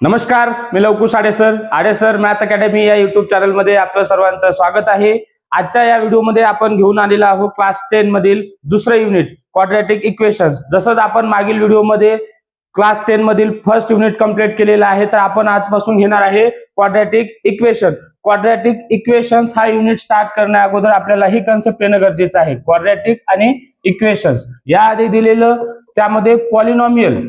नमस्कार मी Lavkush Ade sir. Ade sir math academy या YouTube चॅनलमध्ये आपलं सर्वांचं स्वागत आहे. आजच्या या व्हिडिओमध्ये आपण घेऊन आलेलो आहोत क्लास टेन मधील दुसरं युनिट क्वाड्रॅटिक इक्वेशन जसंच आपण मागील व्हिडिओमध्ये क्लास टेन मधील फर्स्ट युनिट कंप्लीट केलेलं आहे तर आपण आजपासून घेणार आहे क्वाड्रॅटिक इक्वेशन क्वाड्रॅटिक इक्वेशन्स हा युनिट स्टार्ट करण्या अगोदर आपल्याला ही कन्सेप्ट येणं गरजेचं आहे. क्वाड्रॅटिक आणि इक्वेशन्स याआधी दिलेलं त्यामध्ये पॉलिनॉमियल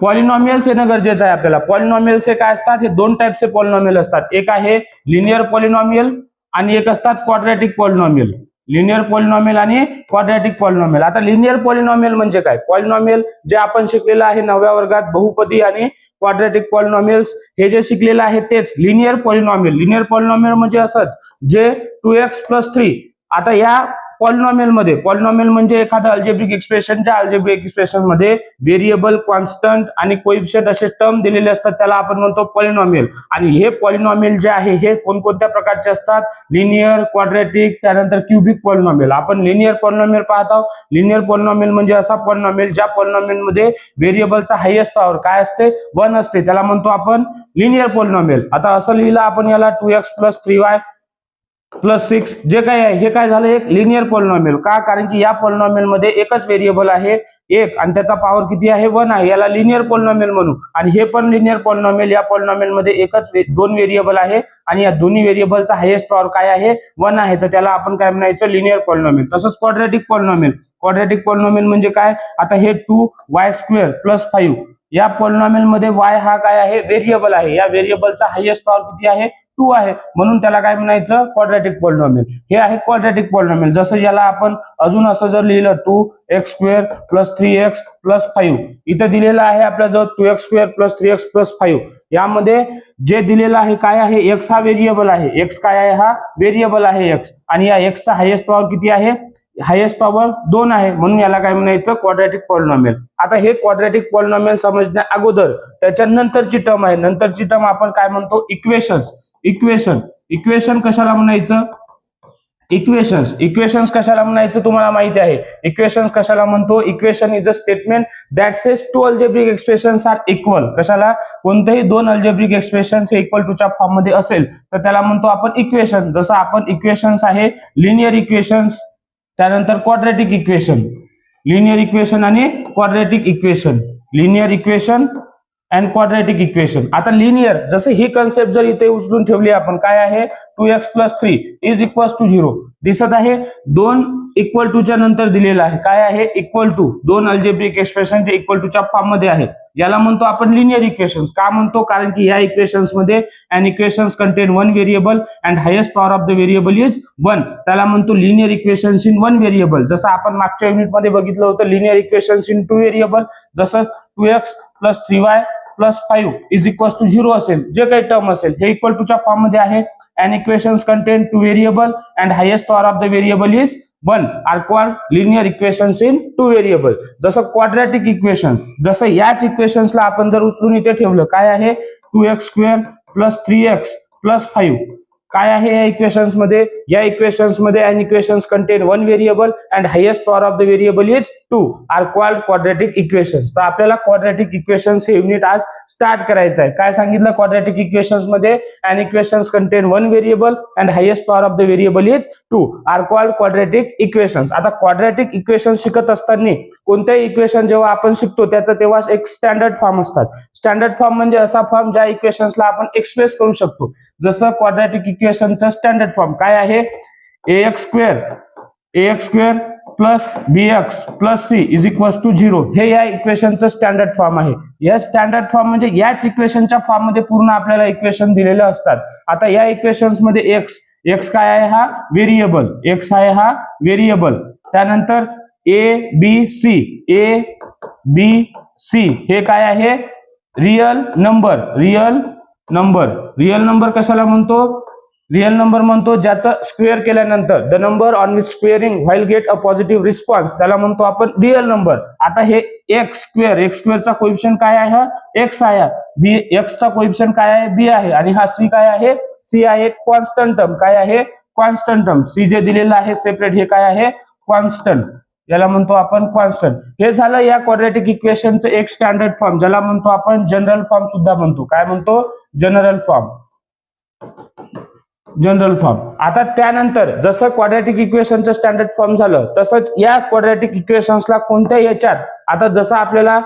पॉलिनॉमियल्स येणं गरजेचं आहे आपल्याला. पॉलिनॉमियल्स हे काय असतात? हे दोन टाईपचे पॉलिनॉमियल असतात. एक आहे लिनियर पॉलिनॉमियल आणि एक असतात क्वाड्रॅटिक पॉलिनॉमियल लिनियर पॉलिनॉमियल आणि क्वाड्रॅटिक पॉलिनॉमियल आता लिनियर पॉलिनॉमियल म्हणजे काय? पॉलिनॉमियल जे आपण शिकलेलं आहे नवव्या वर्गात बहुपदी आणि क्वाड्रॅटिक पॉलिनॉमियल्स हे जे शिकलेलं आहे तेच लिनियर पॉलिनॉमियल लिनियर पॉलिनॉमियल म्हणजे असंच जे टू एक्स प्लस थ्री आता या पॉलिनॉमियलमध्ये पॉलिनॉमियल म्हणजे एखादं अल्जेब्रिक एक्सप्रेशनच्या अल्जेब्रिक एक्सप्रेशनमध्ये व्हेरिएबल कॉन्स्टंट आणि कोइफिशियंट असे टर्म दिलेले असतात. त्याला आपण म्हणतो पॉलिनॉमियल. आणि हे पॉलिनॉमियल जे आहे हे कोणकोणत्या प्रकारचे असतात? लिनियर क्वाड्रेटिक त्यानंतर क्युबिक पॉलिनॉमियल. आपण लिनियर पॉलिनॉमियल पाहत आहोत. लिनियर पॉलिनॉमियल म्हणजे असा पॉलिनॉमियल ज्या पॉलिनॉमियलमध्ये व्हेरिएबलचा हायएस्ट पॉवर काय असते? वन असते. त्याला म्हणतो आपण लिनियर पॉलिनॉमियल आता असं लिहिलं आपण याला two x plus three y plus six जे काय आहे हे काय झालं? एक लिनियर पॉलिनॉमियल का? कारण की या पॉलिनॉमियलमध्ये एकच व्हेरिएबल आहे एक. आणि त्याचा पॉवर किती आहे? वन आहे. याला लिनियर पॉलिनॉमियल म्हणू. आणि हे पण लिनियर पॉलिनॉमियल या पॉलिनॉमियलमध्ये एकच दोन व्हेरिएबल आहे. आणि या दोन्ही व्हेरिएबलचा हायेस्ट पॉवर काय आहे? वन आहे. तर त्याला आपण काय म्हणायचं? लिनियर पॉलिनॉमियल तसंच क्वाड्रॅटिक पॉलिनॉमियल क्वाड्रॅटिक पॉलिनॉमियल म्हणजे काय? आता हे two y square plus five या पॉलिनॉमियलमध्ये वाय हा काय आहे? व्हेरिएबल आहे. या व्हेरिएबलचा हायेस्ट पॉवर किती आहे? टू आहे. म्हणून त्याला काय म्हणायचं? क्वाड्रॅटिक पॉलिनॉमियल हे आहे क्वाड्रॅटिक पॉलिनॉमियल जसं याला आपण अजून असं जर लिहिलं two x square plus three x plus five इथं दिलेलं आहे आपल्याजवळ two x square plus three x plus five यामध्ये जे दिलेलं आहे काय आहे? एक्स हा व्हेरिएबल आहे. एक्स काय आहे? हा व्हेरिएबल आहे एक्स आणि या एक्सचा हायेस्ट पॉवर किती आहे? हायेस्ट पॉवर दोन आहे. म्हणून याला काय म्हणायचं? क्वाड्रॅटिक पॉलिनॉमियल आता हे क्वाड्रॅटिक पॉलिनॉमियल समजण्या अगोदर. त्याच्या नंतरची टर्म आहे. नंतरची टर्म आपण काय म्हणतो? इक्वेशन्स इक्वेशन इक्वेशन कशाला म्हणायचं? इक्वेशन्स इक्वेशन्स कशाला म्हणायचं तुम्हाला माहिती आहे? इक्वेशन्स कशाला म्हणतो? Equation is a statement that says two algebraic expressions are equal कशाला? कोणतेही दोन अल्जेब्रिक एक्सप्रेशन्स हे इक्वल टूच्या फॉर्ममध्ये असेल तर त्याला म्हणतो आपण इक्वेशन जसं आपण इक्वेशन्स आहे लिनियर इक्वेशन्स त्यानंतर क्वाड्रेटिक इक्वेशन लिनियर इक्वेशन आणि quadratic equation linear equation and quadratic equation आता लिनियर जसं ही कन्सेप्ट जर इथे उचलून ठेवली आपण काय आहे? Two x plus three is equal to zero दिसत आहे? दोन इक्वल टूच्या नंतर दिलेलं आहे. काय आहे? इक्वल टू दोन अल्जेब्रिक एक्सप्रेशन जे इक्वल टूच्या फॉर्ममध्ये आहे. याला म्हणतो आपण लिनियर इक्वेशन का म्हणतो? कारण की या इक्वेशन्समध्ये and equations contain one variable and highest power of the variable is one त्याला म्हणतो linear equations in one variable जसं आपण मागच्या युनिटमध्ये बघितलं होतं linear equations in two variable जसं two x plus three y plus five is equal to zero असेल जे काही टर्म असेल हे इक्वल टूच्या फॉर्ममध्ये आहे. And equations contain two variable and highest power of the variable is one are called linear equations in two variable जसं quadratic equations जसं याच इक्वेशन्सला आपण जर उचलून इथे ठेवलं काय आहे? Two x square plus three x plus five काय आहे या इक्वेशन्समध्ये? या इक्वेशन्समध्ये and equations contain one variable and highest power of the variable is two are called quadratic equations तर आपल्याला क्वाड्रॅटिक इक्वेशन्स हे युनिट आज स्टार्ट करायचं आहे. काय सांगितलं? Quadratic इक्वेशन्समध्ये and equations contain one variable and highest power of the variable is two are called quadratic equations आता quadratic equation शिकत असताना कोणत्याही इक्वेशन जेव्हा आपण शिकतो त्याचं तेव्हा एक स्टँडर्ड फॉर्म असतात. स्टँडर्ड फॉर्म म्हणजे असा फॉर्म ज्या इक्वेशन्सला आपण एक्सप्रेस करू शकतो. जसं क्वाड्रॅटिक इक्वेशनचं स्टँडर्ड फॉर्म काय आहे? A x square a x square plus b x plus c is equals to zero हे या इक्वेशनचं स्टँडर्ड फॉर्म आहे. या स्टँडर्ड फॉर्म म्हणजे याच इक्वेशनच्या फॉर्ममध्ये पूर्ण आपल्याला इक्वेशन दिलेले असतात. आता या इक्वेशन्समध्ये एक्स एक्स काय आहे हा? व्हेरिएबल एक्स आहे हा व्हेरिएबल त्यानंतर A B C A B C हे काय आहे? Real number real number. Real number कशाला म्हणतो? रिअल नंबर म्हणतो ज्याचा स्क्वेअर केल्यानंतर the number on with squaring while get a positive response त्याला म्हणतो आपण रिअल नंबर आता हे एक्स स्क्वेअर एक्स स्क्वेअरचा क्वेप्शन काय आहे? हा एक्स आहे बी एक्सचा क्वेप्शन काय आहे? बी आहे. आणि हा सी काय आहे? सी आहे कॉन्स्टंट टर्म काय आहे? कॉन्स्टंट टर्म सी जे दिलेलं आहे सेपरेट हे काय आहे? कॉन्स्टंट ज्याला म्हणतो आपण कॉन्स्टंट हे झालं या क्वाड्रॅटिक इक्वेशनचं एक स्टँडर्ड फॉर्म ज्याला म्हणतो आपण जनरल फॉर्म सुद्धा म्हणतो. काय म्हणतो? जनरल फॉर्म जनरल फॉर्म आता त्यानंतर जसं क्वाड्रॅटिक इक्वेशनचं स्टँडर्ड फॉर्म झालं तसंच या क्वाड्रॅटिक इक्वेशन्सला कोणत्या याच्यात आता जसं आपल्याला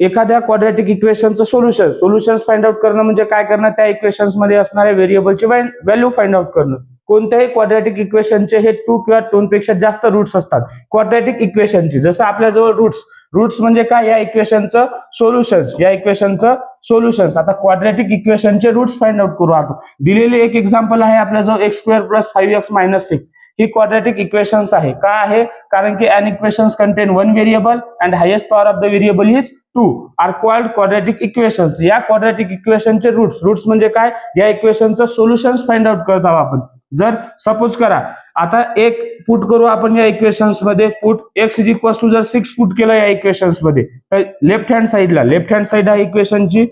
एखाद्या क्वाड्रॅटिक इक्वेशनचं सोल्युशन सोल्युशन फाइंड आउट करणं म्हणजे काय करणं? त्या इक्वेशन्समध्ये असणाऱ्या व्हेरिएबलची व्हॅल्यू फाइंड आउट करणं. कोणत्याही क्वाड्रॅटिक इक्वेशनचे हे टू किंवा दोन पेक्षा जास्त रूट्स असतात. क्वाड्रॅटिक इक्वेशनची जसं आपल्याजवळ रूट्स रूट्स म्हणजे काय? या इक्वेशनचं सोल्युशन्स या इक्वेशनचं सोल्युशन्स आता क्वाड्रॅटिक इक्वेशनचे रूट्स फाइंड आउट करू आता दिलेले एक एक्झाम्पल आहे आपल्याजवळ x square plus five x minus six ही क्वाड्रॅटिक इक्वेशन्स आहे. का आहे? कारण की an equations contain one variable and highest power of the variable is two are called quadratic equations या क्वाड्रॅटिक इक्वेशनचे रूट्स रूट्स म्हणजे काय? या इक्वेशनचं सोल्युशन्स फाइंड आउट करत आहोत आपण. जर सपोज करा आता एक पुट करू आपण या इक्वेशन्समध्ये. Put x is equal to जर सिक्स पुट केलं या इक्वेशन्समध्ये. तर लेफ्ट हँड साईडला लेफ्ट हँड साईड आहे इक्वेशनची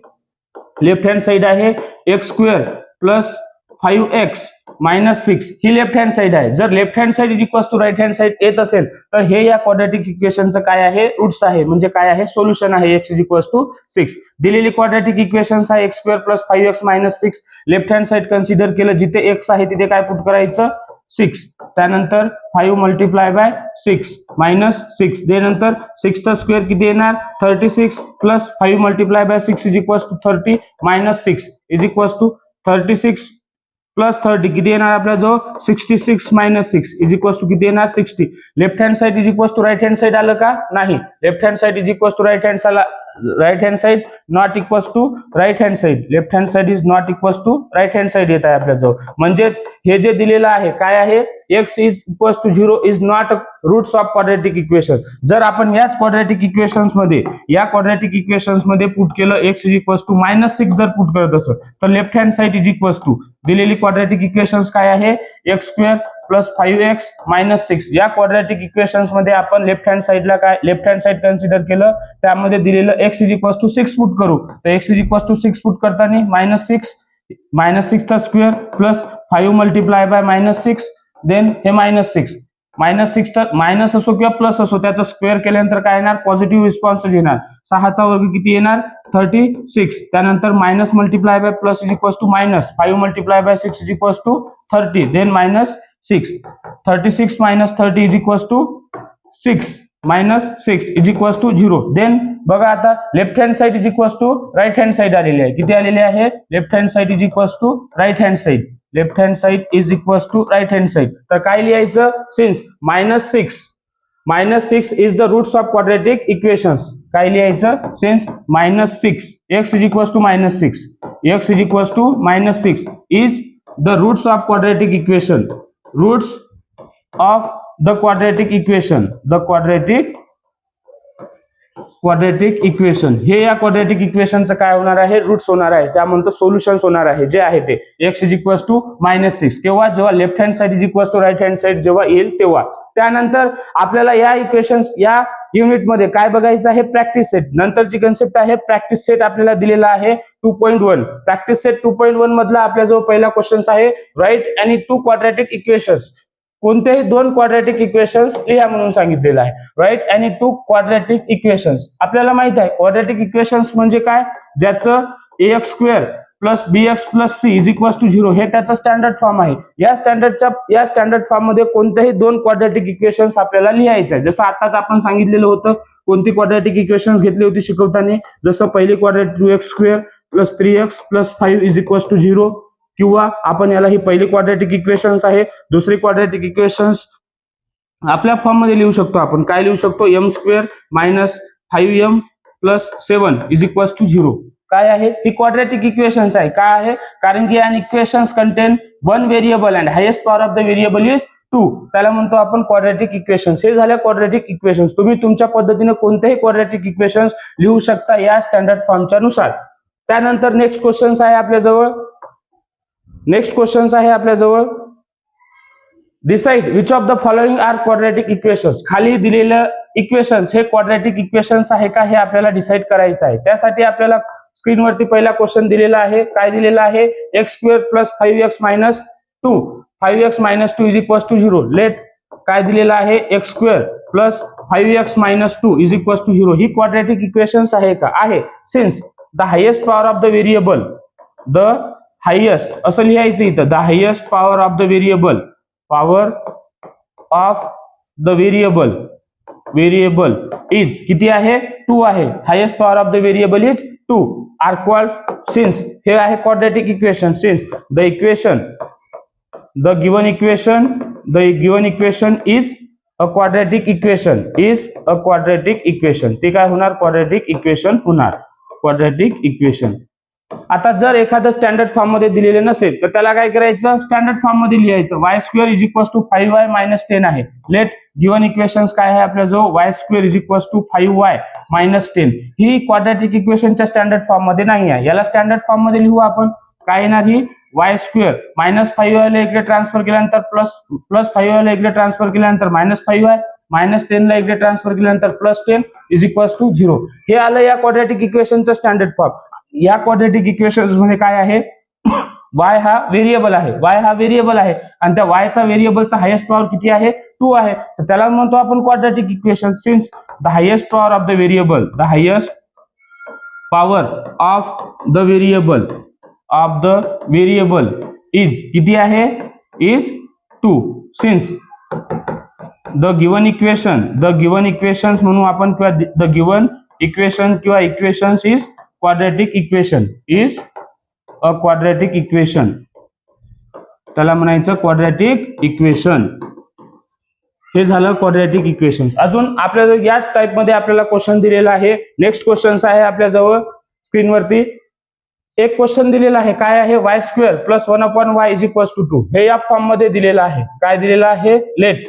लेफ्ट हँड साईड आहे x square plus five x minus six ही लेफ्ट हँड साईड आहे. जर left hand side is equal to right hand side येत असेल तर हे या क्वाड्रॅटिक इक्वेशनचं काय आहे? रूट्स आहे. म्हणजे काय आहे? सोल्युशन आहे. X is equal to six दिलेली क्वाड्रॅटिक इक्वेशन्स आहे. X square plus five x minus six left hand side consider केलं. जिथे एक्स आहे तिथे काय पुट करायचं? सिक्स त्यानंतर five multiply by six minus six देनंतर सिक्सचा स्क्वेअर किती येणार? Thirty six plus five multiply by six is equal to thirty minus six is equal to thirty six plus thirty किती येणार आपला जो? Sixty six minus six. Is equal to किती येणार? Sixty. Left hand side is equal to right hand side आलं का? नाही. Left hand side is equal to right hand side right hand side not equals to right hand side left hand side is not equals to right hand side येत आहे आपल्याजवळ. म्हणजेच हे जे दिलेलं आहे काय आहे? X is equals to zero is not roots of quadratic equation जर आपण याच क्वाड्रेटिक इक्वेशन्समध्ये या क्वाड्रेटिक इक्वेशन्समध्ये पुट केलं x is equals to minus six जर पुट करत असं तर left hand side is equals to दिलेली क्वाड्रेटिक इक्वेशन्स काय आहे? X square plus five x minus six. या क्वाड्रॅटिक इक्वेशन्समध्ये आपण लेफ्ट हँड साईडला काय लेफ्ट हँड साईड कन्सिडर केलं. त्यामध्ये दिलेलं x is equal to six put करू. तर x is equal to six put करताना minus six minus सिक्सचा square plus five multiply by minus six then हे मायनस सिक्स मायनस सिक्सचा मायनस असो किंवा प्लस असो त्याचा स्क्वेअर केल्यानंतर काय येणार? पॉझिटिव्ह रिस्पॉन्स येणार. सहाचा वर्ग किती येणार? थर्टी सिक्स त्यानंतर minus multiply by plus is equal to minus five multiply by six is equal to thirty then minus six. Thirty six minus thirty is equal to six. Minus six is equal to zero then बघा आता left hand side is equal to right hand side आलेली आहे. किती आलेली आहे? Left hand side is equal to right hand side left hand side is equal to right hand side तर काय लिहायचं? Since minus six minus six is the roots of quadratic equations काय लिहायचं? Since minus six x is equal to minus six x is equal to minus six is the roots of quadratic equation roots of the quadratic equation the quadratic quadratic equation हे या quadratic इक्वेशनचं काय होणार आहे? Roots होणार आहे. त्या म्हणतो solutions होणार आहे. जे आहे ते. X is equal to minus six किंवा जेव्हा left hand side is equal to right hand side जेव्हा येईल तेव्हा. त्यानंतर आपल्याला या इक्वेशन या युनिटमध्ये काय बघायचं आहे? प्रॅक्टिस सेट नंतरची कन्सेप्ट आहे प्रॅक्टिस सेट आपल्याला दिलेला आहे. Two point one practice set two point one मधला आपल्याजवळ पहिला क्वेश्चन आहे. राईट आणि टू क्वाड्रॅटिक इक्वेशन्स कोणतेही दोन क्वाड्रॅटिक इक्वेशन्स लिहा म्हणून सांगितलेलं आहे. राईट आणि टू क्वाड्रॅटिक इक्वेशन्स आपल्याला माहीत आहे क्वाड्रॅटिक इक्वेशन्स म्हणजे काय? ज्याचं a x square plus b x plus c is equal to zero हे त्याचं स्टँडर्ड फॉर्म आहे. या स्टँडर्डच्या या स्टँडर्ड फॉर्ममध्ये कोणतेही दोन क्वाड्रॅटिक इक्वेशन्स आपल्याला लिहायचं आहे. जसं आताच आपण सांगितलेलं होतं कोणती क्वाड्रॅटिक इक्वेशन्स घेतली होती शिकवताना? जसं पहिली quadratic two x square plus three x plus five is equal to zero किंवा आपण याला ही पहिली क्वाड्रॅटिक इक्वेशन्स आहे दुसरी क्वाड्रॅटिक इक्वेशन्स आपल्या फॉर्ममध्ये लिहू शकतो आपण. काय लिहू शकतो? M square minus five m plus seven is equals to zero काय आहे? ही क्वाड्रॅटिक इक्वेशन्स आहे. काय आहे? कारण की and equations contain one variable and highest power of the variable is two. त्याला म्हणतो आपण क्वाड्रॅटिक इक्वेशन्स हे झाल्या क्वाड्रॅटिक इक्वेशन्स तुम्ही तुमच्या पद्धतीने कोणतेही क्वाड्रॅटिक इक्वेशन्स लिहू शकता या स्टँडर्ड फॉर्मच्या नुसार. त्यानंतर नेक्स्ट क्वेश्चन्स आहे आपल्याजवळ. नेक्स्ट क्वेश्चन्स आहे आपल्याजवळ. Decide which of the following are quadratic equations खाली दिलेलं इक्वेशन्स हे क्वाड्रॅटिक इक्वेशन्स आहे का हे आपल्याला डिसाईड करायचं आहे. त्यासाठी आपल्याला स्क्रीनवरती पहिला क्वेश्चन दिलेला आहे. काय दिलेला आहे? X square plus five x minus two five x minus two is equal to zero let काय दिलेलं आहे? X square plus five x minus two is equal to zero he quadratic equations आहे का? आहे. Since the highest power of the variable the highest असं लिहायचं इथं. The highest power of the variable power of the variable variable is किती आहे? Two आहे. Highest power of the variable is two are equal since हे आहे quadratic equation since the equation the given equation the given equation is a quadratic equation is a quadratic equation ते काय होणार? Quadratic equation होणार. Quadratic equation आता जर एखादं standard फॉर्ममध्ये दिलेलं नसेल तर त्याला काय करायचं? स्टँडर्ड फॉर्ममध्ये लिहायचं. Y square is equal to five y minus ten आहे. लेट गिवन इक्वेशन काय आहे आपल्या जो y square is equal to five y minus ten he quadratic इक्वेशनच्या स्टँडर्ड फॉर्ममध्ये नाही आहे. याला स्टँडर्ड फॉर्ममध्ये लिहू आपण. काय येणार ही? वाय स्क्वेअर मायनस फाईव्ह वायला इकडे ट्रान्सफर केल्यानंतर प्लस प्लस फाईव्ह आयला इकडे ट्रान्सफर केल्यानंतर मायनस फाईव्ह आय मायनस टेनला इकडे ट्रान्सफर केल्यानंतर plus ten is equal to zero हे आलं या क्वाड्रेटिक इक्वेशनचं स्टँडर्ड फॉर्म या क्वाड्रेटिक इक्वेशनमध्ये काय आहे? वाय हा व्हेरिएबल आहे. वाय हा व्हेरिएबल आहे. आणि त्या वायचा व्हेरिएबलचा हायेस्ट पॉवर किती आहे? टू आहे. तर त्याला म्हणतो आपण quadratic equation since the highest power of the variable the highest power of the variable of the variable is किती आहे? Is two since the given equation the given equations म्हणू आपण किंवा द गिवन इक्वेशन किंवा equations is quadratic equation is a quadratic equation त्याला म्हणायचं quadratic equation हे झालं क्वाड्रॅटिक इक्वेशन अजून आपल्याजवळ याच टाईपमध्ये आपल्याला क्वेश्चन दिलेला आहे. नेक्स्ट क्वेश्चन्स आहे आपल्याजवळ. स्क्रीनवरती एक क्वेश्चन दिलेला आहे. काय आहे? Y square plus one upon y is equals to two हे या फॉर्ममध्ये दिलेलं आहे. काय दिलेलं आहे? Let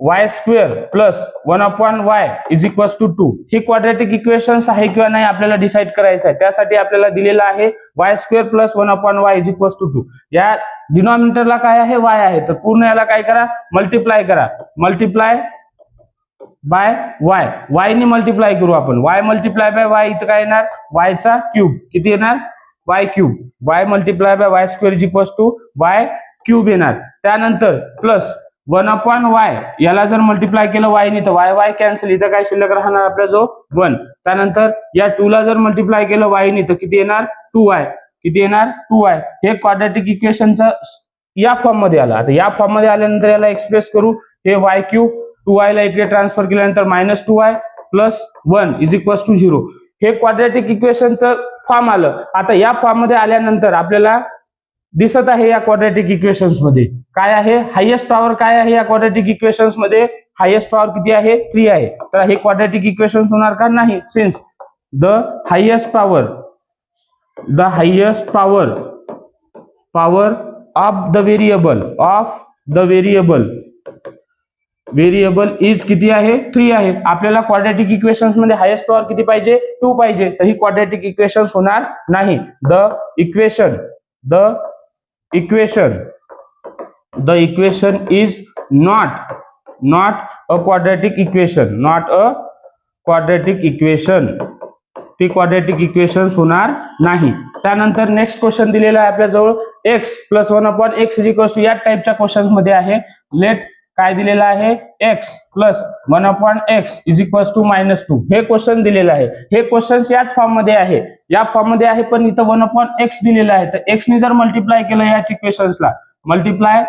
y square plus one upon y is equals to two he quadratic equations आहे किंवा नाही आपल्याला डिसाईड करायचं आहे. त्यासाठी आपल्याला दिलेलं आहे y square plus one upon y is equals to two या डिनॉमिनेटरला काय आहे? वाय आहे. तर पूर्ण याला काय करा? मल्टिप्लाय करा. मल्टिप्लाय बाय वाय वाय ने मल्टिप्लाय करू आपण. वाय मल्टिप्लाय बाय वाय इथं काय येणार? वायचा क्यूब किती येणार? Y cube y multiply by y square is equal to y cube येणार. त्यानंतर प्लस वन अपॉन वाय याला जर मल्टिप्लाय केलं वायने तर वाय वाय कॅन्सल इथं काय शिल्लक राहणार आपल्या जो? वन त्यानंतर या टू ला जर मल्टिप्लाय केलं वायने तर किती येणार? टू वाय किती येणार? टू वाय हे क्वाड्रॅटिक इक्वेशनचं या फॉर्ममध्ये आलं. आता या फॉर्ममध्ये आल्यानंतर याला एक्सप्रेस करू. हे वाय क्यूब टू वाय ला इकडे ट्रान्सफर केल्यानंतर minus two y plus one is equals to zero हे क्वाड्रॅटिक इक्वेशनचं फॉर्म आलं. आता या फॉर्ममध्ये आल्यानंतर आपल्याला दिसत आहे या क्वाड्रॅटिक इक्वेशन्समध्ये. काय आहे? हायेस्ट पॉवर काय आहे या क्वाड्रॅटिक इक्वेशन्समध्ये? हायेस्ट पॉवर किती आहे? थ्री आहे. तर हे क्वाड्रॅटिक इक्वेशन्स होणार का? नाही. Since the highest power the highest power power of the variable of the variable variable is किती आहे? थ्री आहे. आपल्याला क्वाड्रॅटिक इक्वेशन्समध्ये हायेस्ट पॉवर किती पाहिजे? टू पाहिजे. तर ही क्वाड्रॅटिक इक्वेशन्स होणार नाही. The equation the equation the equation is not not a quadratic equation not a quadratic equation ती क्वाड्रॅटिक इक्वेशन्स होणार नाही. त्यानंतर नेक्स्ट क्वेश्चन दिलेला आहे आपल्याजवळ. X plus one upon x is equal to या टाईपच्या क्वेश्चनमध्ये आहे. लेट काय दिलेलं आहे? X plus one upon x is equals to minus two हे क्वेश्चन दिलेलं आहे. हे क्वेश्चन याच फॉर्ममध्ये आहे. या फॉर्ममध्ये आहे पण इथं वन अपॉन एक्स दिलेलं आहे. तर एक्सनी जर मल्टिप्लाय केलं याच इक्वेशन्सला मल्टिप्लाय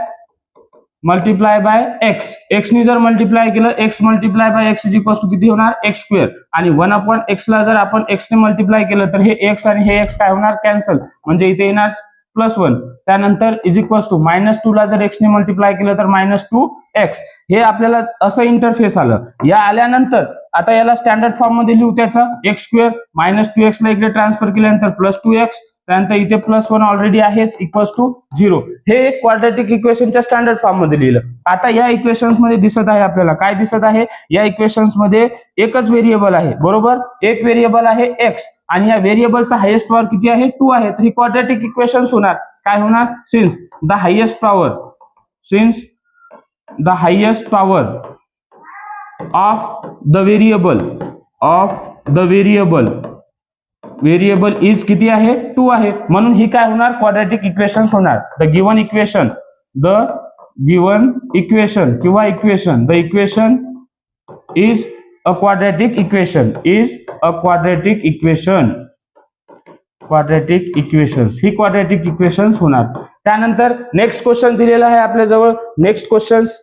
मल्टिप्लाय बाय एक्स एक्सनी जर मल्टिप्लाय केलं x multiply by x is equals to किती होणार? एक्स स्क्वेअर आणि वन अपॉन एक्सला जर आपण एक्सने मल्टिप्लाय केलं तर हे एक्स आणि हे एक्स काय होणार? कॅन्सल म्हणजे इथे येणार प्लस वन. त्यानंतर is equals to minus two ला जर एक्सने मल्टिप्लाय केलं तर मायनस टू एक्स हे आपल्याला असं इंटरफेस आलं. या आल्यानंतर आता याला स्टँडर्ड फॉर्ममध्ये लिहू त्याचं. X square minus two x ला इकडे ट्रान्सफर केल्यानंतर प्लस टू एक्स त्यानंतर इथे प्लस वन ऑलरेडी आहे इक्वल्स टू झिरो हे एक क्वाड्रेटिक इक्वेशनच्या स्टँडर्ड फॉर्ममध्ये लिहिलं. आता या इक्वेशन्समध्ये दिसत आहे आपल्याला. काय दिसत आहे? या इक्वेशन्समध्ये एकच व्हेरिएबल आहे. बरोबर? एक व्हेरिएबल आहे एक्स आणि या व्हेरिएबलचा हायेस्ट पॉवर किती आहे? टू आहे. तर ही क्वाड्रेटिक इक्वेशन्स होणार. काय होणार? Since the highest power since the highest power of the variable of the variable variable is किती आहे? टू आहे. म्हणून ही काय होणार? क्वाड्रॅटिक इक्वेशन होणार. The given equation the given equation किंवा equation the equation is a quadratic equation is a quadratic equation quadratic equation he quadratic equations होणार. त्यानंतर नेक्स्ट क्वेश्चन दिलेला आहे आपल्याजवळ next questions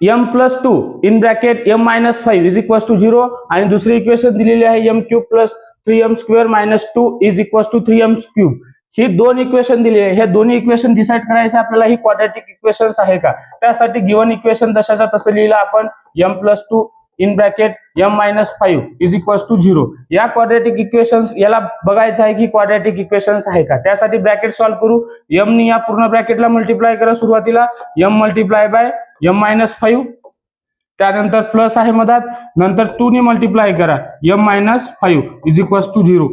m plus two in bracket m minus five is equals to zero आणि दुसरी equation दिलेली आहे m q plus three m square minus two is equal to three m cube. ही दोन equation दिली आहे. हे दोन्ही इक्वेशन डिसाईड करायचं आपल्याला ही क्वाड्रॅटिक इक्वेशन्स आहे का? त्यासाठी गिवन इक्वेशन जशाचा तसं लिहिलं आपण m plus two in bracket m minus five is equals to zero या क्वाड्रॅटिक इक्वेशन्स याला बघायचं आहे की क्वाड्रॅटिक इक्वेशन्स आहे का? त्यासाठी ब्रॅकेट सॉल्व्ह करू. एम या पूर्ण ब्रॅकेटला मल्टिप्लाय करा सुरुवातीला. M multiply by m minus five त्यानंतर प्लस आहे मधात. नंतर टू नी मल्टिप्लाय करा. M minus five is equals to zero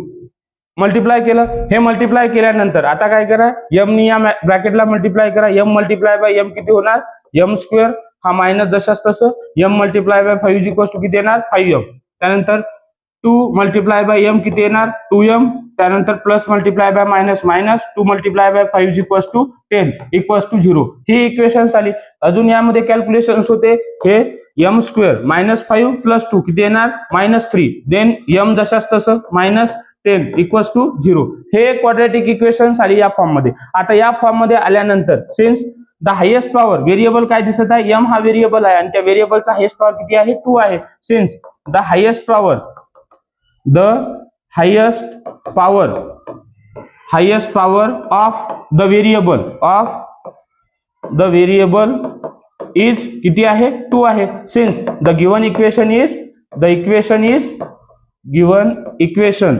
multiply केलं. हे मल्टिप्लाय केल्यानंतर आता काय करा? एम नी या ब्रॅकेटला मल्टिप्लाय करा. एम मल्टिप्लाय बाय एम किती होणार? एम स्क्वेअर हा मायनस जशाच तसं. M multiply by five is equals to किती येणार? फाईव्ह एम त्यानंतर टू मल्टिप्लाय बाय एम किती येणार? टू एम त्यानंतर plus multiply by minus minus two multiply by five is equals to ten equals to zero he equations आली. अजून यामध्ये calculations होते. हे m square minus five plus two किती येणार? मायनस थ्री देन एम जशाच तसं minus ten equals to zero हे क्वाड्रॅटिक इक्वेशन्स आली या फॉर्ममध्ये. आता या फॉर्ममध्ये आल्यानंतर since the highest power variable काय दिसत आहे? एम हा व्हेरिएबल आहे आणि त्या व्हेरिएबलचा हायेस्ट पॉवर किती आहे? टू आहे. Since the highest power the highest power highest power of the variable of the variable is किती आहे? टू आहे. Since the given equation is the equation is given equation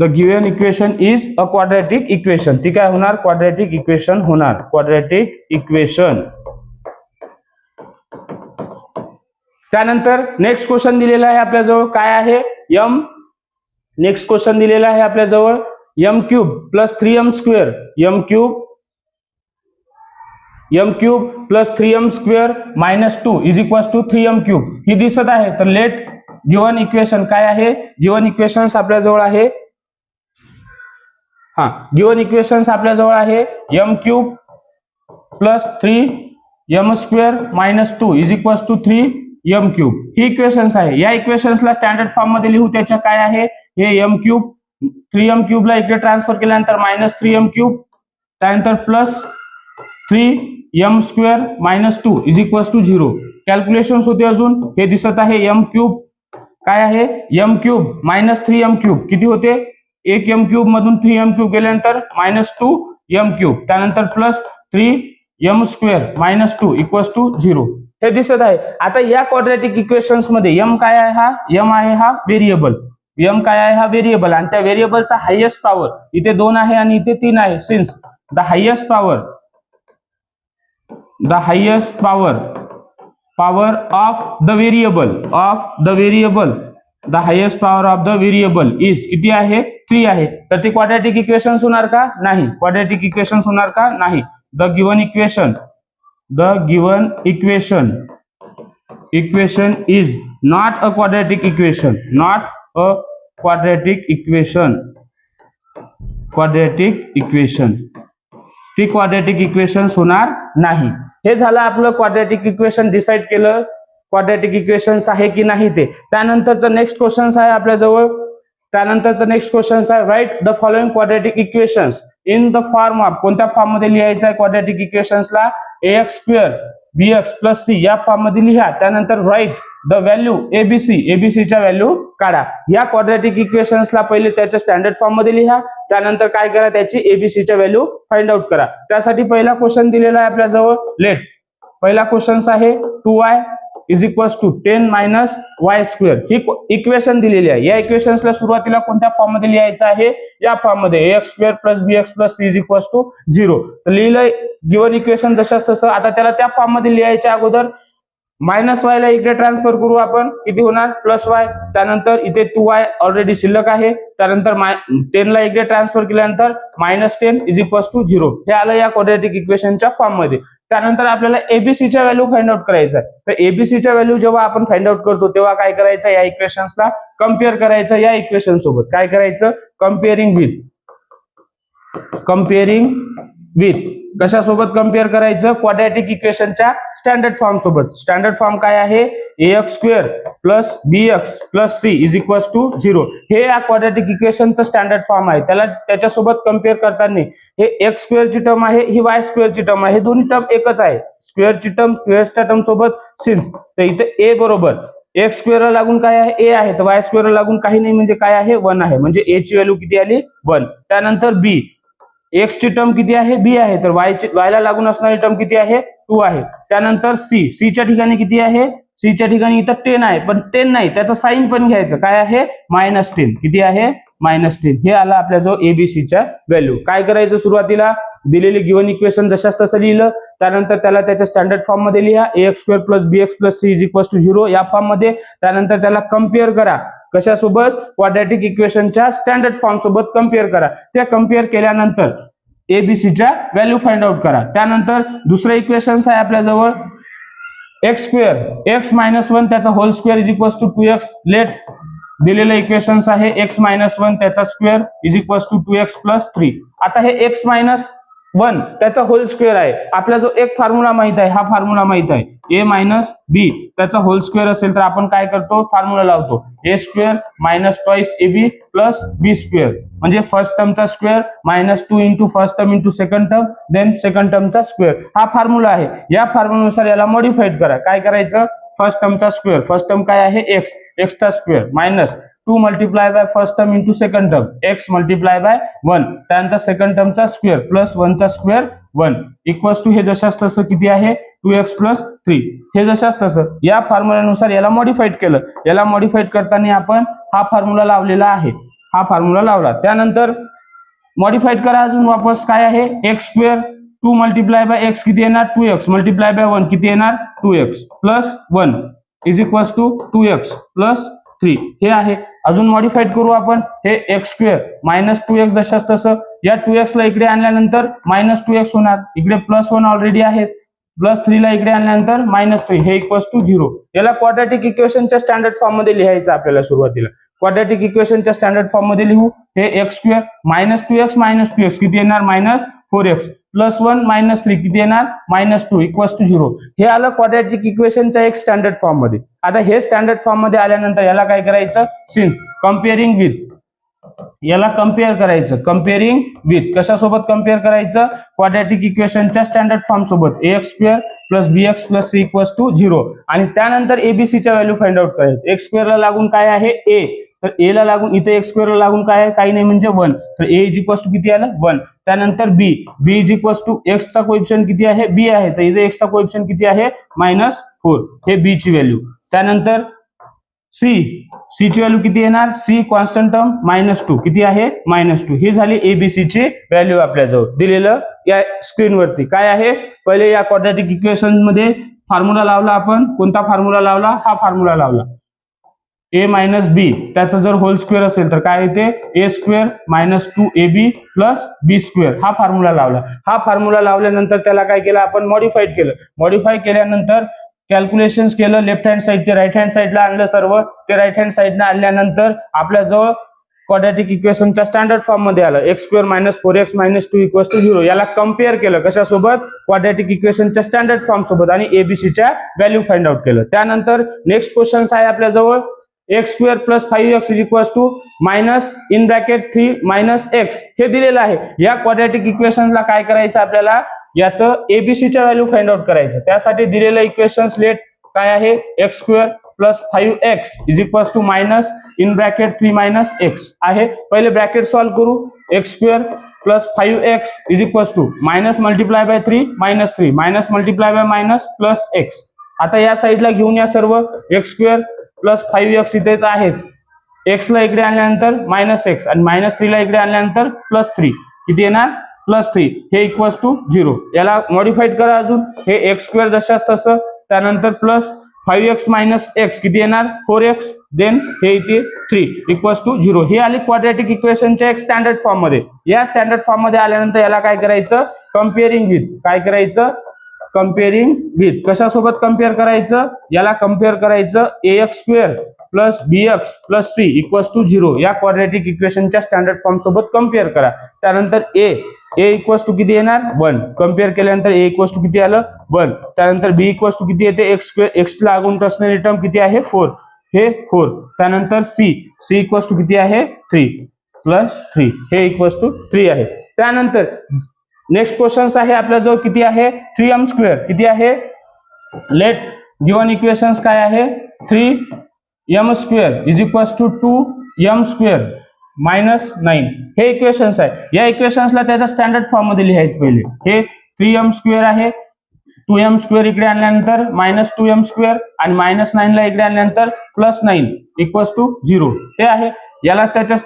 the given equation is a quadratic equation ती काय होणार? Quadratic equation होणार. Quadratic equation त्यानंतर next question दिलेला आहे आपल्याजवळ. काय आहे? यम नेक्स्ट क्वेश्चन दिलेला आहे आपल्याजवळ. M cube plus three m square m cube m cube plus three m square minus two is equals to three m cube ही दिसत आहे. तर लेट गिवन इक्वेशन काय आहे? गिवन इक्वेशन्स आपल्याजवळ आहे. हा गिवन इक्वेशन्स आपल्याजवळ आहे. M cube plus three m square minus two is equals to three m cube he equations आहे. या इक्वेशन्सला स्टँडर्ड फॉर्ममध्ये लिहू त्याच्या काय आहे? हे एम क्यूब थ्री एम क्यूबला इकडे ट्रान्सफर केल्यानंतर मायनस थ्री एम क्यूब त्यानंतर plus three m square minus two is equals to zero calculation होते अजून. हे दिसत आहे एम क्यूब काय आहे? M cube minus three m cube किती होते? एक एम क्यूब मधून थ्री एम क्यूब गेल्यानंतर मायनस टू एम क्यूब त्यानंतर plus three m square minus two equals to zero हे दिसत आहे. आता या क्वाड्रॅटिक इक्वेशन्समध्ये यम काय आहे हा? यम आहे हा व्हेरिएबल यम काय आहे हा व्हेरिएबल आणि त्या व्हेरिएबलचा हायेस्ट पॉवर इथे दोन आहे आणि इथे तीन आहे. Since the highest power the highest power power of the variable of the variable the highest power of the variable is किती आहे? थ्री आहे. तर ते क्वाड्रॅटिक इक्वेशन्स होणार का? नाही. क्वाड्रॅटिक इक्वेशन्स होणार का? नाही. The given equation the given equation. Equation is not a quadratic equation. Not a quadratic equation. quadratic equation. ती क्वाड्रॅटिक इक्वेशन होणार नाही. हे झालं आपलं क्वाड्रॅटिक इक्वेशन डिसाईड केलं. क्वाड्रॅटिक इक्वेशन्स आहे की नाही ते. त्यानंतरचं नेक्स्ट क्वेश्चन्स आहे आपल्याजवळ. त्यानंतरचं नेक्स्ट क्वेश्चन्स आहे. Write the following quadratic equations in the form of कोणत्या फॉर्ममध्ये लिहायचं आहे quadratic इक्वेशन्सला a x square b x plus c या फॉर्ममध्ये लिहा. त्यानंतर राईट द व्हॅल्यू एबीसी एबीसीच्या व्हॅल्यू काढा. या क्वाड्रॅटिक इक्वेशन्सला पहिले त्याच्या स्टँडर्ड फॉर्ममध्ये लिहा. त्यानंतर काय करा त्याची एबीसीच्या व्हॅल्यू फाइंड आउट करा. त्यासाठी पहिला क्वेश्चन दिलेला आहे आपल्याजवळ. लेट पहिला क्वेश्चन आहे two y is equals to ten minus y square he equation दिलेली आहे. या इक्वेशन्सला सुरुवातीला कोणत्या फॉर्ममध्ये लिहायचं आहे? या फॉर्ममध्ये a x square plus b x plus c is equals to zero तर लिहिलंय गिवन इक्वेशन जशाच तसं. आता त्याला त्या फॉर्ममध्ये लिहायच्या अगोदर मायनस वाय ला इकडे ट्रान्सफर करू आपण. किती होणार? प्लस वाय त्यानंतर इथे टू वाय ऑलरेडी शिल्लक आहे. त्यानंतर माय टेन ला इकडे ट्रान्सफर केल्यानंतर minus ten is equals to zero हे आलं या क्वाड्रॅटिक इक्वेशनच्या फॉर्ममध्ये. त्यानंतर आपल्याला एबीसीच्या व्हॅल्यू फाइंड आउट करायचं तर एबीसीच्या व्हॅल्यू जेव्हा आपण फाइंड आउट करतो तेव्हा काय करायचं? या इक्वेशन्सला कंपेअर करायचं या इक्वेशन सोबत. काय करायचं? कम्पेअरिंग विथ कम्पेअरिंग विथ कशासोबत कंपेअर करायचं? क्वाड्रॅटिक इक्वेशनच्या स्टँडर्ड फॉर्म सोबत. स्टँडर्ड फॉर्म काय आहे? A x square plus b x plus c is equal to zero हे या क्वाड्रॅटिक इक्वेशनचं स्टँडर्ड फॉर्म आहे. त्याला त्याच्यासोबत कंपेअर करताना हे एक्स स्क्वेअरची टर्म आहे ही वाय स्क्वेअरची टर्म आहे. हे दोन्ही टर्म एकच आहे. स्क्वेअरची टर्म स्क्वेअरच्या टर्म सोबत सिन्स तर इथे ए बरोबर. एक्स स्क्वेअर लागून काय आहे? ए आहे. तर वाय स्क्वेअर लागून काही नाही. म्हणजे काय आहे? वन आहे. म्हणजे ए ची व्हॅल्यू किती आली? वन त्यानंतर बी एक्स ची टर्म किती आहे? बी आहे. तर वायची वायला लागून असणारी टर्म किती आहे? टू आहे. त्यानंतर सी सी च्या ठिकाणी किती आहे? सी च्या ठिकाणी इथं टेन आहे. पण टेन नाही. त्याचं साईन पण घ्यायचं. काय आहे? मायनस टेन किती आहे? मायनस टेन हे आलं आपल्याजवळ एबीसीच्या व्हॅल्यू काय करायचं सुरुवातीला? दिलेली गिवन इक्वेशन जशाच तसं लिहिलं. त्यानंतर त्याला त्याच्या स्टँडर्ड फॉर्ममध्ये लिहा. A x square plus b x plus c is equal to zero या फॉर्ममध्ये. त्यानंतर त्याला कंपेअर करा. कशासोबत? क्वाड्रॅटिक इक्वेशनच्या स्टँडर्ड फॉर्म सोबत कंपेअर करा. त्या कंपेअर केल्यानंतर एबीसीच्या व्हॅल्यू फाइंड आउट करा. त्यानंतर दुसरं इक्वेशन्स आहे आपल्याजवळ x square x minus one त्याचा whole square is equals to two x let दिलेलं इक्वेशन्स आहे. एक्स मायनस वन त्याचा square is equals to two x plus three आता हे एक्स मायनस वन त्याचा होल स्क्वेअर आहे. आपला जो एक फॉर्म्युला माहीत आहे हा फॉर्म्युला माहीत आहे. ए मायनस बी त्याचा होल स्क्वेअर असेल तर आपण काय करतो? फॉर्म्युला लावतो. A square minus twice a b plus b square म्हणजे first टर्मचा square minus two into first term into second term then second टर्मचा square हा फॉर्म्युला आहे. या फॉर्म्युलानुसार याला मॉडिफाईड करा. काय करायचं? फर्स्ट टर्मचा स्क्वेअर फर्स्ट टर्म काय आहे? एक्स एक्सचा square minus two multiply by first term into second term x multiply by one त्यानंतर सेकंड टर्मचा स्क्वेअर प्लस वनचा स्क्वेअर वन इक्वल्स टू हे जशास तसं किती आहे? टू एक्स प्लस थ्री हे जशास तसं या फॉर्म्युल्यानुसार याला मॉडिफाईड केलं. याला मॉडिफाईड करताना आपण हा फॉर्म्युला लावलेला आहे. हा फॉर्म्युला लावला. त्यानंतर मॉडिफाईड करा अजून वापस. काय आहे? X square two multiply by x किती येणार? Two x. Multiply by one किती येणार? Two x. Plus one is equals to two x plus three. हे आहे. अजून मॉडिफाईड करू आपण. हे x square. Minus two x जशाच तसं. या टू एक्स ला इकडे आणल्यानंतर मायनस टू एक्स होणार. इकडे प्लस वन ऑलरेडी आहे प्लस थ्री ला इकडे आणल्यानंतर मायनस थ्री. हे इक्वल्स टू झिरो याला क्वाड्रॅटिक इक्वेशनच्या स्टँडर्ड फॉर्ममध्ये लिहायचं आपल्याला सुरुवातीला. क्वाड्रॅटिक इक्वेशनच्या स्टँडर्ड फॉर्ममध्ये लिहू. हे x square minus two x minus two x किती येणार? Minus four x plus one minus three किती येणार? Minus two equals to zero हे आलं क्वाड्रॅटिक इक्वेशनच्या एक स्टँडर्ड फॉर्ममध्ये. आता हे स्टँडर्ड फॉर्ममध्ये आल्यानंतर याला काय करायचं? सिन्स कम्पेअरिंग विथ याला कंपेअर करायचं. कम्पेअरिंग विथ कशासोबत कंपेअर करायचं? क्वाड्रॅटिक इक्वेशनच्या स्टँडर्ड फॉर्म सोबत. A x square plus b x plus c equals to zero आणि त्यानंतर एबीसीच्या व्हॅल्यू फाइंड आउट करायचं. एक्स स्क्वेअरला लागून काय आहे? ए तर ए ला लागून इथे एक्स स्क्वेअरला लागून काय आहे? काही नाही म्हणजे वन तर ए इज इक्वल्स टू किती आलं? वन त्यानंतर b b is equals to एक्सचा कोएप्शन किती आहे? बी आहे. तर इथे एक्सचा कोएप्शन किती आहे? मायनस फोर हे बी ची व्हॅल्यू त्यानंतर सी सी ची व्हॅल्यू किती येणार? C constant term minus two किती आहे? मायनस टू ही झाली एबीसी ची व्हॅल्यू आपल्याजवळ. दिलेलं या स्क्रीनवरती काय आहे? पहिले या क्वाड्रॅटिक इक्वेशनमध्ये फॉर्म्युला लावला आपण. कोणता फॉर्म्युला लावला? हा फॉर्म्युला लावला. ए मायनस बी त्याचा जर होल स्क्वेअर असेल तर काय येते? A square minus two a b plus b square हा फॉर्म्युला लावला. हा फॉर्म्युला लावल्यानंतर त्याला काय केलं? आपण मॉडिफाईड केलं. मॉडिफाय केल्यानंतर कॅल्क्युलेशन केलं. लेफ्ट हँड साईडचे राईट हँड साईडला आणलं सर्व. ते राईट हँड साईडला आणल्यानंतर आपल्याजवळ क्वाड्रॅटिक इक्वेशनच्या स्टँडर्ड फॉर्ममध्ये आलं. X square minus four x minus two equal to zero याला कंपेअर केलं. कशासोबत? क्वाड्रॅटिक इक्वेशनच्या स्टँडर्ड फॉर्म सोबत आणि एबीसीच्या व्हॅल्यू फाइंड आउट केलं. त्यानंतर नेक्स्ट क्वेश्चन आहे आपल्याजवळ x square plus five x is equals to minus in bracket three minus x हे दिलेलं आहे. या क्वाड्रॅटिक इक्वेशनला काय करायचं आपल्याला? याचं एबीसीच्या व्हॅल्यू फाइंड आउट करायचं. त्यासाठी दिलेलं इक्वेशन लेट काय आहे? X square plus five x is equals to minus in bracket three minus x आहे. पहिले ब्रॅकेट सॉल्व्ह करू. X square plus five x is equals to minus multiply by three minus three minus multiply by minus plus x आता या साईडला घेऊन या सर्व. X square plus five x इथेच आहेच. एक्सला इकडे आणल्यानंतर मायनस एक्स आणि मायनस थ्रीला इकडे आणल्यानंतर प्लस थ्री किती येणार? प्लस थ्री हे इक्वल्स टू झिरो याला मॉडिफाईड करा अजून. हे एक्स स्क्वेअर जशाच तसं. त्यानंतर plus five x minus x किती येणार? फोर एक्स देन हे इथे थ्री इक्वल्स टू झिरो ही आली क्वाड्रॅटिक इक्वेशनच्या एक स्टँडर्ड फॉर्ममध्ये या स्टँडर्ड फॉर्ममध्ये आल्यानंतर याला काय करायचं? कम्पेअरिंग विथ काय करायचं? कम्पेअरिंग विथ कशासोबत कंपेअर करायचं? याला कंपेअर करायचं a x square plus b x plus c equals to zero या क्वाड्रेटिक इक्वेशनच्या स्टँडर्ड फॉर्म सोबत कंपेअर करा. त्यानंतर ए ए इक्वल्स टू किती येणार? वन कंपेअर केल्यानंतर ए इक्वल्स टू किती आलं? वन त्यानंतर बी इक्वल्स टू किती येते? एक्स स्क्वेअर एक्सला लागून असणारी टर्म किती आहे? फोर हे फोर त्यानंतर सी सी इक्वल्स टू किती आहे? थ्री प्लस थ्री हे इक्वल्स टू थ्री आहे. त्यानंतर नेक्स्ट क्वेश्चन्स आहे आपल्याजवळ किती आहे? थ्री एम स्क्वेअर किती आहे? लेट गिवन इक्वेशन्स काय आहे? Three m square is equals to two m square minus nine हे इक्वेशन्स आहे. या इक्वेशन्सला त्याच्या स्टँडर्ड फॉर्ममध्ये लिहायचं पहिले. हे थ्री एम स्क्वेअर आहे. टू एम स्क्वेअर इकडे आणल्यानंतर मायनस टू एम स्क्वेअर आणि मायनस नाईनला इकडे आणल्यानंतर plus nine equals to zero हे आहे. याला त्याच्या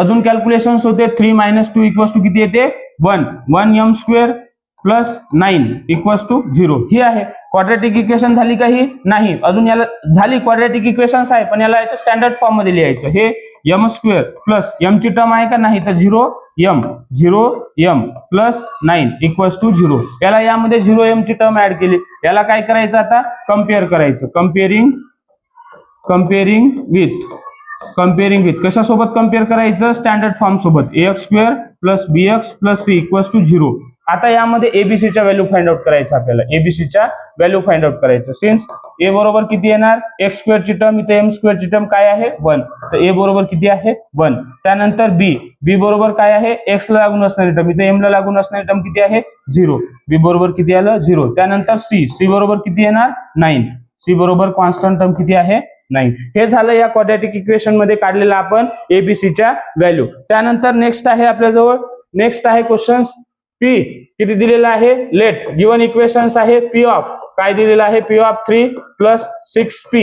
अजून कॅल्क्युलेशन्स होते. Three minus two equals to किती येते? One one m square plus nine equals to zero ही आहे. क्वाड्रॅटिक इक्वेशन झाली का ही? नाही. अजून याला झाली क्वाड्रॅटिक इक्वेशन्स आहे पण याला याच्या स्टँडर्ड फॉर्ममध्ये लिहायचं. हे एम स्क्वेअर प्लस एम ची टर्म आहे का? नाही तर zero m zero m plus nine equals to zero याला यामध्ये झिरो एम ची टर्म ऍड केली. याला काय करायचं आता? कंपेअर करायचं. Comparing comparing with comparing with कशासोबत कंपेअर करायचं? स्टँडर्ड फॉर्म सोबत. A x square plus b x plus c equals to zero आता यामध्ये एबीसीच्या व्हॅल्यू फाइंड आउट करायचं आपल्याला. एबीसीच्या व्हॅल्यू फाइंड आउट करायचं. सिन्स ए बरोबर किती येणार? एक्स स्क्वेअरची टर्म इथे एम स्क्वेअरची टर्म काय आहे? वन तर ए बरोबर किती आहे? वन त्यानंतर बी बी बरोबर काय आहे? एक्स ला लागून असणारी टर्म इथे एम ला लागून असणारी टर्म किती आहे? झिरो बी बरोबर किती आलं? झिरो त्यानंतर सी सी बरोबर किती येणार? नाईन सी बरोबर कॉन्स्टंट टर्म किती आहे? नाही हे झालं या क्वाड्रॅटिक इक्वेशनमध्ये काढलेलं आपण एबीसीच्या व्हॅल्यू त्यानंतर नेक्स्ट आहे आपल्याजवळ. नेक्स्ट आहे क्वेश्चन पी किती दिलेलं आहे? लेट गिवन इक्वेशन्स आहे पी ऑफ काय दिलेलं आहे? P of three plus six p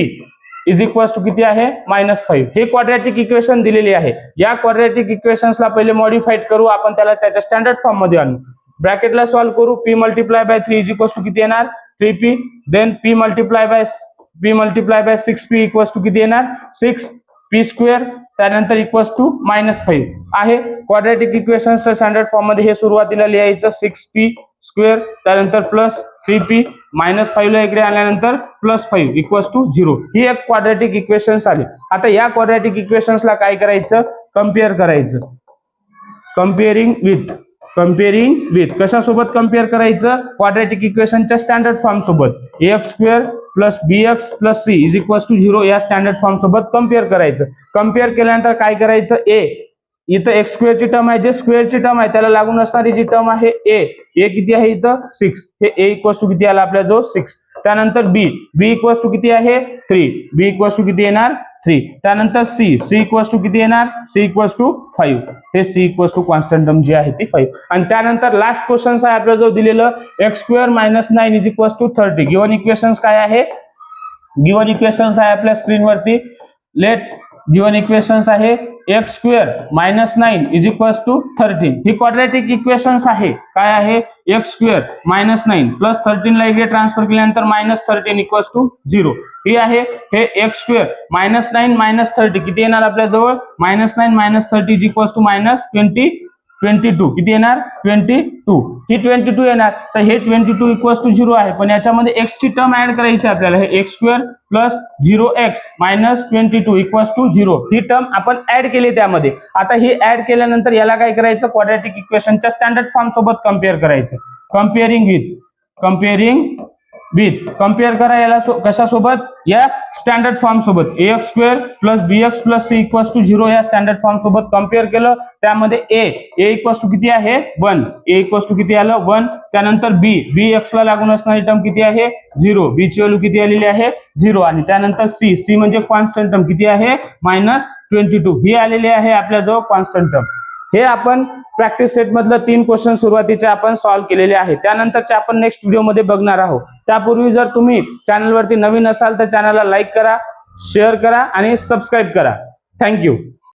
is equals to किती आहे? मायनस फाईव्ह हे क्वाड्रॅटिक इक्वेशन दिलेली आहे. या क्वाड्रॅटिक इक्वेशन्सला पहिले मॉडिफाईड करू. आपण त्याला त्याच्या स्टँडर्ड फॉर्ममध्ये आणू. ब्रॅकेटला सॉल्व्ह करू. P multiply by three is equals to किती येणार? Three p then p multiply by p multiply by six p equals to किती येणार? सिक्स पी स्क्वेअर त्यानंतर इक्वल्स टू मायनस फाईव्ह आहे. क्वाड्रॅटिक इक्वेशन स्टँडर्ड फॉर्ममध्ये हे सुरुवातीला लिहायचं. सिक्स पी स्क्वेअर त्यानंतर प्लस थ्री पी मायनस फाईव्हला इकडे आल्यानंतर plus five equals to zero ही एक क्वाड्रॅटिक इक्वेशन्स आली आता या क्वाड्रॅटिक इक्वेशन्सला काय करायचं? कंपेअर करायचं. कम्पेअरिंग विथ कम्पेअरिंग विथ कशासोबत कंपेअर करायचं? क्वाड्रॅटिक इक्वेशनच्या स्टँडर्ड फॉर्म सोबत. A X square plus B X plus C is equals to zero या स्टँडर्ड फॉर्म सोबत कंपेअर करायचं. कंपेअर केल्यानंतर काय करायचं? ए इथं एक्स स्क्वेअरची टर्म आहे. जे स्क्वेअरची टर्म आहे त्याला लागून असणारी जी टर्म आहे ए ए किती आहे इथं? सिक्स हे ए इक्वल्स टू किती आला आपल्याजवळ? सिक्स त्यानंतर बी बी इक्वल्स टू किती आहे? थ्री बी इक्वल्स टू किती येणार? थ्री त्यानंतर सी सी इक्वल्स टू किती येणार? सी इक्वल्स टू फाईव्ह हे सी इक्वल्स टू कॉन्स्टंटम जी आहे ती फाईव्ह आणि त्यानंतर लास्ट क्वेश्चन आहे आपल्याजवळ दिलेलं X square minus nine is equals to thirty given equations काय आहे? गिवन इक्वेशन्स आहे आपल्या स्क्रीनवरती लेट गिवन इक्वेशन्स आहे X square minus nine is equals to thirteen he quadratic equations आहे. काय आहे? X square minus nine plus थर्टीनला इकडे ट्रान्सफर केल्यानंतर minus thirteen equals to zero ही आहे हे X square minus nine minus thirty किती येणार आपल्याजवळ? Minus nine minus thirty is equals to minus twenty twenty two. किती येणार? Twenty two. ही ट्वेंटी टू येणार. तर हे twenty two equals to zero आहे. पण याच्यामध्ये एक्स ची टर्म ऍड करायची आपल्याला. हे X square plus zero X minus twenty two equals to zero he term आपण ऍड केली त्यामध्ये. आता ही ऍड केल्यानंतर याला काय करायचं? क्वाड्रॅटिक इक्वेशनच्या स्टँडर्ड फॉर्म सोबत कंपेअर करायचं. Comparing with comparing with compare करा याला सो- कशासोबत? या स्टँडर्ड फॉर्म सोबत. A X square plus B X plus C equals to zero या स्टँडर्ड फॉर्म सोबत कंपेअर केलं. त्यामध्ये ए ए इक्वल्स टू किती आहे? वन ए इक्वल्स टू किती आलं? वन त्यानंतर बी बी एक्स ला लागून असणारी टर्म किती आहे? झिरो बी ची व्हॅल्यू किती आलेली आहे? झिरो आणि त्यानंतर सी सी म्हणजे कॉन्स्टंट टर्म किती आहे? मायनस ट्वेंटी टू ही आलेली आहे आपल्याजवळ कॉन्स्टंट टर्म हे आपण प्रॅक्टिस सेट मधलं तीन क्वेश्चन सुरुवातीचे आपण सॉल्व्ह केलेले आहे त्यानंतरचे आपण नेक्स्ट व्हिडिओमध्ये बघणार आहोत. त्यापूर्वी जर तुम्ही चॅनलवरती नवीन असाल तर चॅनलला लाईक करा शेअर करा आणि सबस्क्राईब करा. थँक्यू